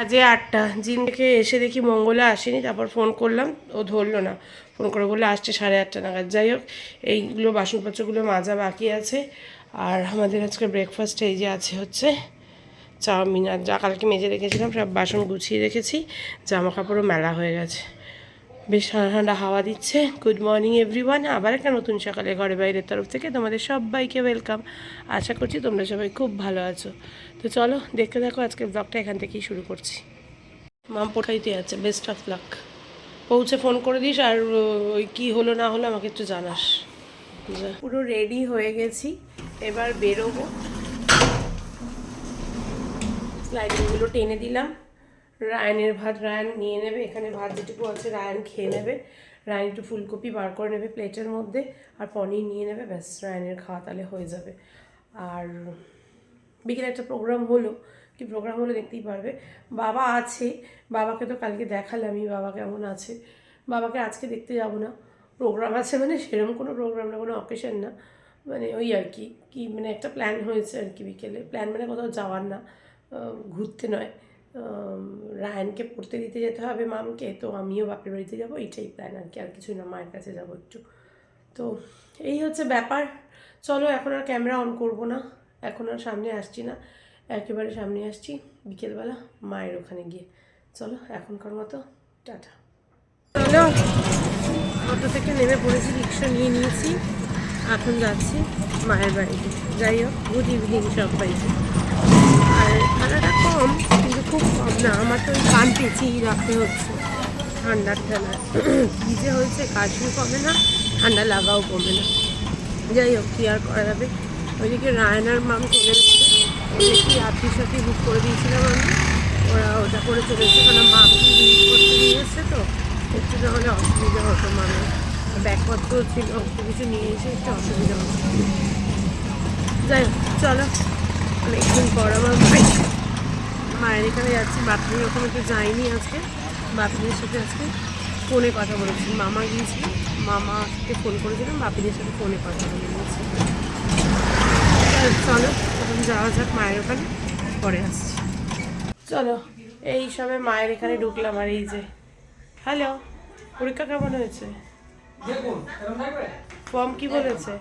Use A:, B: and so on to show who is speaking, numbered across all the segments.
A: আজে আটটা। জিন থেকে এসে দেখি মঙ্গলে আসেনি, তারপর ফোন করলাম, ও ধরলো না। ফোন করে বলে আসছে সাড়ে আটটা নাগাদ। যাই হোক, এইগুলো বাসনপত্রগুলো মাজা বাকি আছে। আর আমাদের আজকে ব্রেকফাস্ট এই যে আছে হচ্ছে চাউমিন। আর যা কালকে মেজে রেখেছিলাম, সব বাসন গুছিয়ে রেখেছি। জামা কাপড়ও মেলা হয়ে গেছে। বেশ ঠান্ডা ঠান্ডা হাওয়া দিচ্ছে। গুড মর্নিং এভরিওয়ান আবার একটা নতুন সকালে ঘরে বাইরের তরফ থেকে তোমাদের সবাইকে ওয়েলকাম আশা করছি তোমরা সবাই খুব ভালো আছো। তো চলো দেখতে দেখো আজকের ব্লগটা এখান থেকেই শুরু করছি। মাম পোঠাইতে আছে বেস্ট অফ লাক পৌঁছে ফোন করে দিস আর ওই কী হলো না হলো আমাকে একটু জানাস। পুরো রেডি হয়ে গেছি। এবার বেরোবো। স্লাইডিংগুলো টেনে দিলাম। রায়নের ভাত রায়ন নিয়ে নেবে, এখানে ভাত যেটুকু আছে রায়ন খেয়ে নেবে। রায়ন একটু ফুলকপি বার করে নেবে প্লেটের মধ্যে আর পনির নিয়ে নেবে, ব্যাস রায়নের খাওয়া তাহলে হয়ে যাবে। আর বিকেলে একটা প্রোগ্রাম হলো, কি প্রোগ্রাম হলো দেখতেই পারবে। বাবা আছে, বাবাকে তো কালকে দেখালামই, বাবা কেমন আছে? বাবাকে আজকে দেখতে যাব না। প্রোগ্রাম আছে মানে সেরকম কোনো প্রোগ্রাম না, কোনো অকেশন না। মানে ওই আর কি কি মানে একটা প্ল্যান হয়েছে আর কি বিকেলে। প্ল্যান মানে কোথাও যাওয়ার না ঘুরতে নয়। রায়ানকে পড়তে দিতে যেতে হবে মামকে, তো আমিও বাপের বাড়িতে যাব, এইটাই প্ল্যান আর কি, আর কিছুই না, মায়ের কাছে যাব একটু। তো এই হচ্ছে ব্যাপার। চলো এখন আর ক্যামেরা অন করব না, এখন আর সামনে আসছি না, একেবারে সামনে আসছি, বিকেলবেলা মায়ের ওখানে গিয়ে। চলো এখনকার মতো, টাটা। চলো, অটো থেকে নেমে পড়েছি, রিক্সা নিয়ে নিয়েছি, এখন যাচ্ছি মায়ের বাড়িতে। যাই হোক গুড ইভিনিং সব আর ঠান্ডাটা কম, কিন্তু খুব কম না। আমার তো ওই কান পেঁচিয়েই রাখতে হচ্ছে। ঠান্ডার ঠান্ডা কী যে হয়েছে কাশিও কমে না, ঠান্ডা লাগাও কমে না। যাই হোক, কী আর করা যাবে? ওইদিকে রায়নার মাম চলে ওদের কি আত্মি সাথে বুক করে দিয়েছিলাম আমি? ওরা ওটা করে চলে এসছে। কারণ মা কি জিনিস করতে নিয়ে এসছে তো। একটু তাহলে অসুবিধা হতো মানে ব্যাগপত্র ছিল, কিছু নিয়ে এসে একটু অসুবিধা হতো। যাই হোক, চলো। অনেকদিন পর আমার মায়ের এখানে যাচ্ছি। বাপির ওখানে তো যাইনি আজকে। বাপিদের সাথে আজকে ফোনে কথা বলেছি। মামা গিয়েছিল। মামাকে ফোন করেছিলাম। বাপিদের সাথে ফোনে কথা বলে নিয়েছি চলো এখন যাওয়া যাক মায়ের ওখানে। পরে আসছি। চলো এই সবে মায়ের এখানে ঢুকলাম আর এই যে। হ্যালো পরীক্ষা কেমন হয়েছে? ফর্ম কি বলেছে?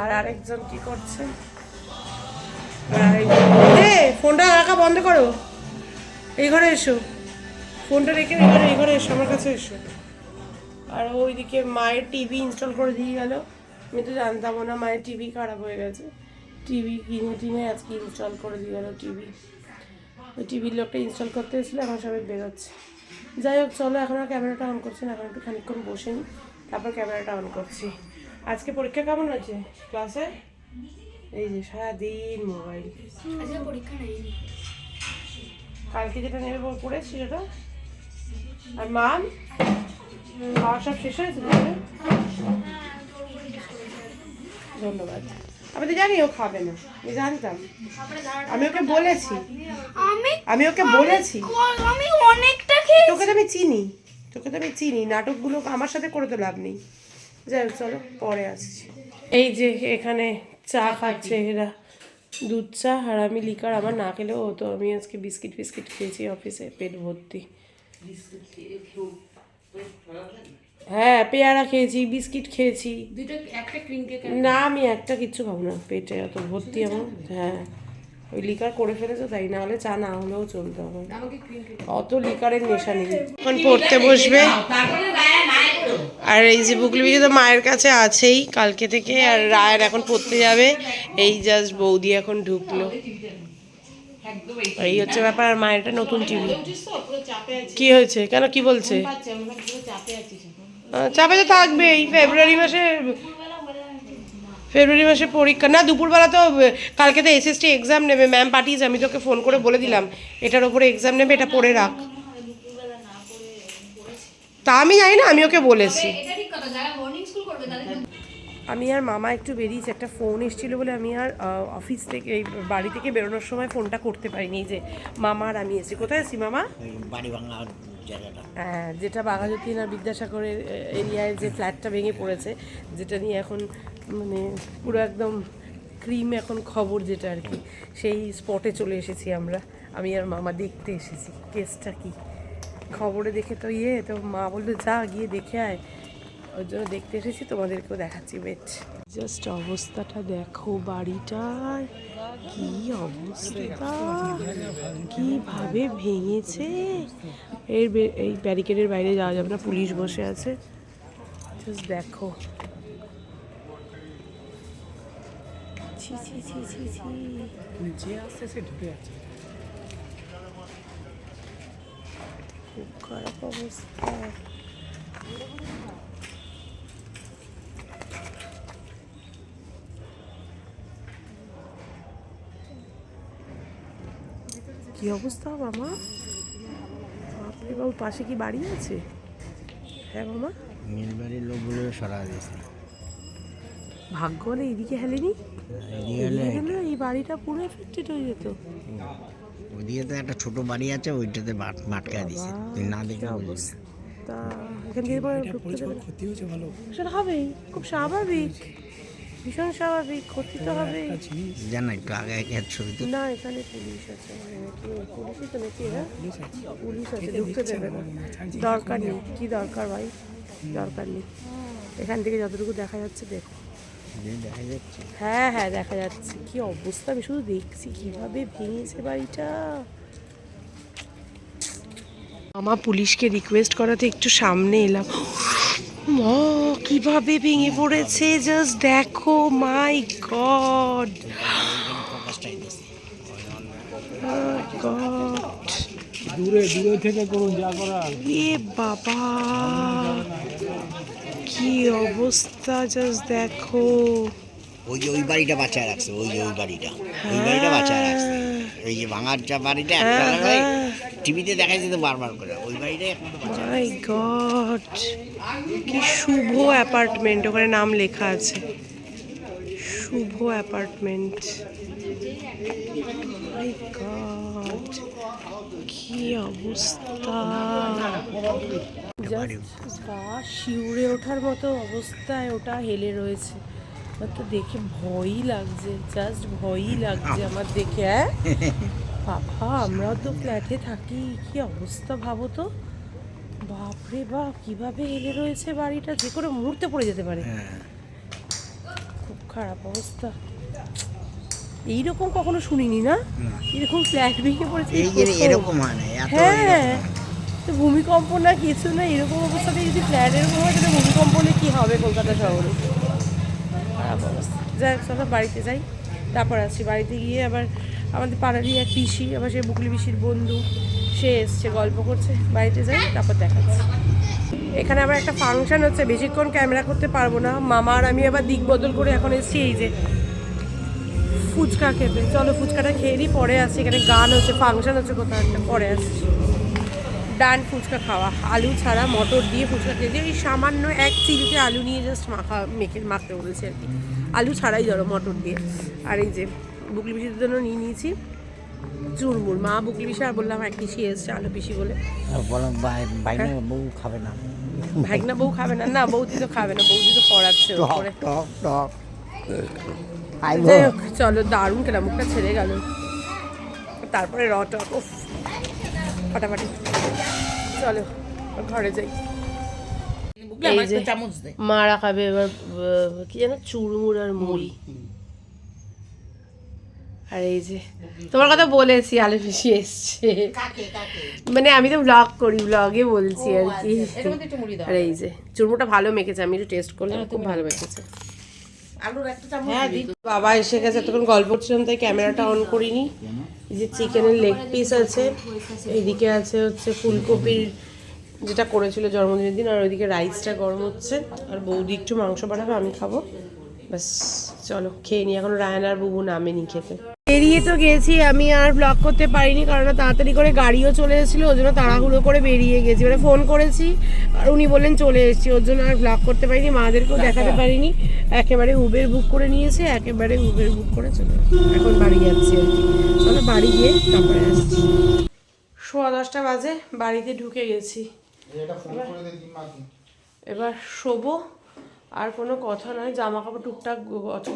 A: আর আরেকজন কি করছে? ফোনটা রাখা বন্ধ করো। এই ঘরে এসো। ফোনটা রেখে ঘরে এই ঘরে এসো, আমার কাছে এসো। আর ওইদিকে মায়ের টিভি ইনস্টল করে দিয়ে গেল। আমি তো জানতামও না মায়ের টিভি খারাপ হয়ে গেছে। টিভি কিনে টিনে আজকে ইনস্টল করে দিয়ে গেল টিভি ওই টিভির লোকটা ইনস্টল করতে এসেছিল, এখন সবাই বেরোচ্ছে। যাই হোক, চলো, এখন আর ক্যামেরাটা অন করছি না, এখন একটু খানিকক্ষণ বসে নিই তারপর ক্যামেরাটা অন করছি। আজকে পরীক্ষা কেমন আছে ক্লাসে? এই যে সারাদিন মোবাইল।
B: আজকে পরীক্ষা নেই
A: কালকে যেটা নেবে পড়েছি সেটা? আর মান? খাওয়া সব শেষ হয়েছে ধন্যবাদ। আমি তো জানি ও খাবে না আমি জানতাম। আমি ওকে বলেছি।
B: আমি
A: আমি ওকে বলেছি।
B: আমি অনেকটা
A: তোকে তো আমি চিনি। তোকে তো আমি চিনি। নাটকগুলো আমার সাথে করে তো লাভ নেই। যাই হোক চলো পরে আসছি। এই যে এখানে চা খাচ্ছে এরা। দুধ চা আর আমি লিকার। আমার না খেলেও হতো। আমি আজকে বিস্কিট ফিস্কিট খেয়েছি অফিসে পেট ভর্তি। হ্যাঁ পেয়ারা খেয়েছি বিস্কিট খেয়েছি।
B: দুটো একটা ক্রিম কেক
A: না আমি একটা কিচ্ছু খাব না। পেটে এত ভর্তি আমার। হ্যাঁ। ওই লিকার করে ফেলেছো তাই? না হলে চা না হলেও চলতে আমার
B: আমাকে ক্রিম কেক
A: অত লিকারের নেশা নেই। এখন পড়তে বসবে। আর এই যে বুকলিপিকে তো মায়ের কাছে আছেই কালকে থেকে, আর রায়ের এখন পড়তে যাবে। এই জাস্ট বৌদি এখন ঢুকলো। এই হচ্ছে ব্যাপার মায়ের একটা নতুন টিভি। কি হয়েছে? কেন, কি বলছে? চাপে তো থাকবেই। ফেব্রুয়ারি মাসে ফেব্রুয়ারি মাসে পরীক্ষা। না, দুপুরবেলা তো কালকে তো এসএসটি এক্সাম নেবে। ম্যাম পাঠিয়েছে, আমি তোকে ফোন করে বলে দিলাম। এটার ওপরে এক্সাম নেবে, এটা পড়ে রাখ। তা আমি জানি না আমি ওকে বলেছি।
B: এটা ঠিক কথা যারা মর্নিং স্কুল করবে তাদের
A: আমি আর মামা একটু বেরিয়েছি একটা ফোন এসেছিল বলে আমি আর অফিস থেকে এই বাড়ি থেকে বেরোনোর সময় ফোনটা করতে পারিনি যে মামা আর আমি এসেছি। কোথায় আছি মামা?
C: বাড়ি ভাঙা জায়গাটা।
A: হ্যাঁ যেটা বাঘাযতীন আর বিদ্যাসাগরের এরিয়ায় যে ফ্ল্যাটটা ভেঙে পড়েছে যেটা নিয়ে এখন মানে পুরো একদম ক্রিম এখন খবর যেটা আর কি। সেই স্পটে চলে এসেছি আমরা। আমি আর মামা দেখতে এসেছি কেসটা কি? খবরে দেখে তো ইয়ে তো মা বলল যা গিয়ে দেখে আয়। ওর জন্য দেখতে এসেছি তোমাদেরকেও দেখাচ্ছি বেট জাস্ট অবস্থাটা দেখো বাড়িটার। কি অবস্থা? কীভাবে ভেঙেছে? এর এই ব্যারিকেডের বাইরে যাওয়া যাবে না পুলিশ বসে আছে। জাস্ট দেখো। ছি ছি ছি ছি ছি।
D: যে আসছে সে ঢুকে যাচ্ছে।
A: খারাপ অবস্থা। কি অবস্থা মামা? বাপরে বাবু পাশে কি বাড়ি আছে? হ্যাঁ মামা?
C: নীলবাড়ির লোকগুলো সরা দিয়েছে।
A: ভাগ্য হলে এদিকে হেলেনি?
C: হলে
A: এই বাড়িটা পুরো এফেক্টেড হয়ে যেত।
C: ওদিকে তো একটা ছোট বাড়ি আছে ওইটাতে মাটকা দিছে। তুই না দেখে বুঝিস
A: তা এখান থেকে এবার ঢুকতে দেবে না।
D: ক্ষতি হয়েছে ভালো।
A: সেটা হবেই খুব স্বাভাবিক। ভীষণ স্বাভাবিক ক্ষতি তো
C: একটু আগে
A: না এখানে পুলিশ আছে পুলিশই তো নাকি হ্যাঁ? পুলিশ আছে। ঢুকতে দেবে না। দরকার নেই কি দরকার ভাই? দরকার নেই। এখান থেকে যতটুকু দেখা যাচ্ছে দেখো। হ্যাঁ হ্যাঁ দেখা যাচ্ছে। কি অবস্থা? আমি শুধু দেখছি কীভাবে ভেঙেছে বাড়িটা। আমার পুলিশকে রিকোয়েস্ট করাতে একটু সামনে এলাম। মা কীভাবে ভেঙে পড়েছে? জাস্ট দেখো মাই গড
D: দূরে দূরে থেকে করুন যা করার।
A: এ বাবা! কি অবস্থা জাস্ট দেখো।
C: ওই যে ওই বাড়িটা বাঁচায় রাখছে ওই যে ওই বাড়িটা। ওই বাড়িটা বাঁচায় রাখছে। ওই যে ভাঙার যা বাড়িটা একটা
A: হ্যাঁ,
C: টিভিতে দেখা যেত বারবার করে ওই বাড়িটাই
A: মাই গড কি শুভ অ্যাপার্টমেন্ট ওখানে নাম লেখা আছে। শুভ অ্যাপার্টমেন্ট। মাই গড কি অবস্থা। গা শিউরে ওঠার মতো অবস্থায় ওটা হেলে রয়েছে। আমার তো দেখে ভয়ই লাগছে জাস্ট ভয়ই লাগছে আমার দেখে হ্যাঁ বাবা আমরাও তো ফ্ল্যাটে থাকি কি অবস্থা ভাবো তো? বাপরে বাপ কীভাবে হেলে রয়েছে বাড়িটা? যে কোনো মুহূর্তে পড়ে যেতে পারে।
C: হ্যাঁ।
A: খুব খারাপ অবস্থা। এইরকম কখনো শুনিনি না? এরকম ফ্ল্যাট ভেঙে পড়েছে।
C: এরকম। হয় না
A: হ্যাঁ। তো ভূমিকম্প না কিছু না এরকম অবস্থাতে যদি ফ্ল্যাট এরকম হয় তাহলে ভূমিকম্প হলে কী হবে কলকাতা শহরে? খারাপ অবস্থা। যাই চলো বাড়িতে যাই। তারপর আসছি। বাড়িতে গিয়ে আবার আমাদের পাড়ারই এক পিসি আবার সে বুকলি পিসির বন্ধু সে এসছে গল্প করছে। বাড়িতে যাই তারপর দেখাচ্ছি। এখানে আবার একটা ফাংশন হচ্ছে বেশিক্ষণ ক্যামেরা করতে পারব না। মামা আর আমি আবার দিক বদল করে এখন এসছি এই যে ফুচকা খেতে। চলো ফুচকাটা খেয়ে নিই পরে আসছি। এখানে গান হচ্ছে ফাংশন হচ্ছে কোথাও একটা পরে আসছি। ডান ফুচকা খাওয়া আলু ছাড়া মটর দিয়ে ফুচকা খেয়েছি ওই সামান্য এক চিলকে আলু নিয়ে জাস্ট মাখা মেখে মাখতে বলেছে আর কি। আলু ছাড়াই ধরো মটর দিয়ে। আর এই যে বুকলি পিসির জন্য নিয়ে নিয়েছি চুরমুর। মা বুকলি পিসি আর বললাম এক পিসি এসছে আলু পিসি বলে।
C: বলো বাইরে বউ খাবে না।
A: ভাগনা বউ খাবে না? না বৌদি তো খাবে না বৌদি তো পড়াচ্ছে ওপরে চলো দারুণ কেনা মুখটা ছেড়ে গেল। তারপরে রটক উফ। ফাটাফাটি। চলো ঘরে যাই। এই যে
C: চামচ দে।
A: মারা খাবে এবার কি যেন চুড়মুড় আর মুড়ি। আর এই যে তোমার কথা বলেছি আলু পিসি এসছে। মানে আমি তো ব্লগ করি ব্লগে বলছি আর কি। আর এই যে চুরমুটা ভালো মেখেছে আমি একটু টেস্ট করলাম খুব ভালো মেখেছে। বাবা এসে গেছে তখন গল্প করছিলাম তাই ক্যামেরাটা অন করিনি। যে চিকেনের লেগ পিস আছে এইদিকে আছে হচ্ছে ফুলকপির যেটা করেছিল জন্মদিনের দিন, আর ওইদিকে রাইসটা গরম হচ্ছে, আর বৌদি একটু মাংস বানাবে, আমি খাব। ব্যাস, চলো, খেয়ে নিই এখন রায়ন আর বুবু নামেনি খেতে। বেরিয়ে তো গেছি আমি আর ব্লগ করতে পারিনি কারণ তাড়াতাড়ি করে গাড়িও চলে এসেছিল ওই জন্য তাড়াহুড়ো করে বেরিয়ে গেছি। মানে ফোন করেছি আর উনি বললেন চলে এসেছি ওর জন্য আর ব্লগ করতে পারিনি মাদেরকেও দেখাতে পারিনি একেবারে উবের বুক করে নিয়েছে একেবারে উবের বুক করে চলে এখন বাড়ি যাচ্ছি আর কি। চলো বাড়ি গিয়ে তারপরে আসছি। সোয়া দশটা বাজে বাড়িতে ঢুকে গেছি। এবার শোবো আর কোনো কথা নয় জামা কাপড় টুকটাক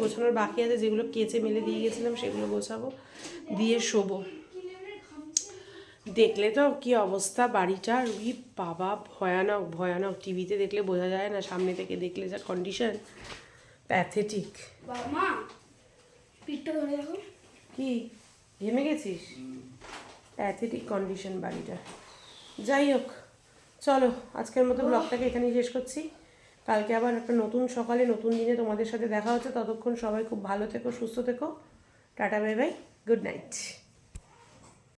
A: গোছানোর বাকি আছে যেগুলো কেচে মেলে দিয়ে গেছিলাম সেগুলো গোছাবো দিয়ে শোবো। দেখলে তো কি অবস্থা বাড়িটার উই বাবা ভয়ানক ভয়ানক। টিভিতে দেখলে বোঝা যায় না সামনে থেকে দেখলে যা কন্ডিশন প্যাথেটিক কি? ঘেমে গেছিস? প্যাথেটিক কন্ডিশন বাড়িটা। যাই হোক চলো আজকের মতো ব্লগটাকে এখানেই শেষ করছি। কালকে আবার একটা নতুন সকালে, নতুন দিনে তোমাদের সাথে দেখা হচ্ছে। ততক্ষণ সবাই খুব ভালো থেকো, সুস্থ থেকো। Tata, bye bye. Good night.